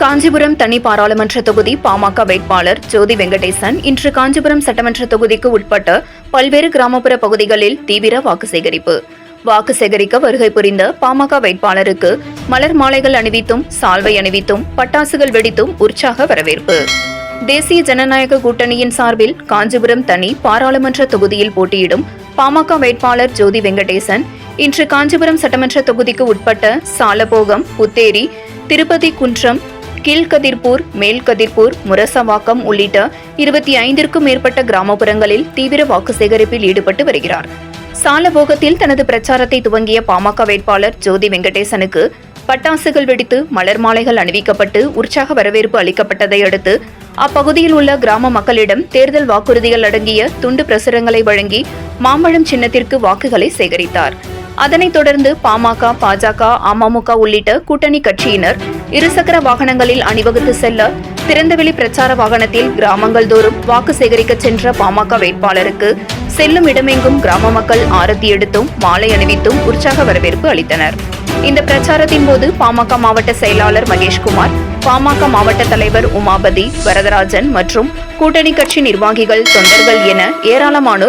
காஞ்சிபுரம் தனி பாராளுமன்ற தொகுதி பாமக வேட்பாளர் ஜோதி வெங்கடேசன் இன்று காஞ்சிபுரம் சட்டமன்ற தொகுதிக்கு உட்பட்ட பல்வேறு கிராமப்புற பகுதிகளில் தீவிர வாக்கு சேகரிப்பு. வாக்கு சேகரிக்க வருகை புரிந்த பாமக வேட்பாளருக்கு மலர் மாலைகள் அணிவித்தும் சால்வை அணிவித்தும் பட்டாசுகள் வெடித்தும் உற்சாக வரவேற்பு. தேசிய ஜனநாயக கூட்டணியின் சார்பில் காஞ்சிபுரம் தனி பாராளுமன்ற தொகுதியில் போட்டியிடும் பாமக வேட்பாளர் ஜோதி வெங்கடேசன் இன்று காஞ்சிபுரம் சட்டமன்ற தொகுதிக்கு உட்பட்ட சாலபோகம் புத்தேரி திருப்பதி குன்றம் கீழ்கதிர்பூர் மேல்கதிர்பூர் முரசவாக்கம் உள்ளிட்ட இருபத்தி ஐந்திற்கும் மேற்பட்ட கிராமப்புறங்களில் தீவிர வாக்கு சேகரிப்பில் ஈடுபட்டு வருகிறார். சாலபோகத்தில் தனது பிரச்சாரத்தை துவங்கிய பாமக வேட்பாளர் ஜோதி வெங்கடேசனுக்கு பட்டாசுகள் வெடித்து மலர் மாலைகள் அணிவிக்கப்பட்டு உற்சாக வரவேற்பு அளிக்கப்பட்டதை அடுத்து அப்பகுதியில் உள்ள கிராம மக்களிடம் தேர்தல் வாக்குறுதிகள் அடங்கிய துண்டு பிரசுரங்களை வழங்கி மாம்பழம் சின்னத்திற்கு வாக்குகளை சேகரித்தார். அதனைத் தொடர்ந்து பாமக பாஜக அமமுக உள்ளிட்ட கூட்டணி கட்சியினர் இருசக்கர வாகனங்களில் அணிவகுத்து செல்ல திறந்தவெளி பிரச்சார வாகனத்தில் கிராமங்கள் தோறும் வாக்கு சேகரிக்க சென்ற பாமக வேட்பாளருக்கு செல்லும் இடமெங்கும் கிராம மக்கள் ஆரத்தி எடுத்தும் மாலை அணிவித்தும் உற்சாக வரவேற்பு அளித்தனர். இந்த பிரச்சாரத்தின் போது பாமக மாவட்ட செயலாளர் மகேஷ்குமார் பாமக மாவட்ட தலைவர் உமாபதி வரதராஜன் மற்றும் கூட்டணி கட்சி நிர்வாகிகள் தொண்டர்கள் என ஏராளமானோர்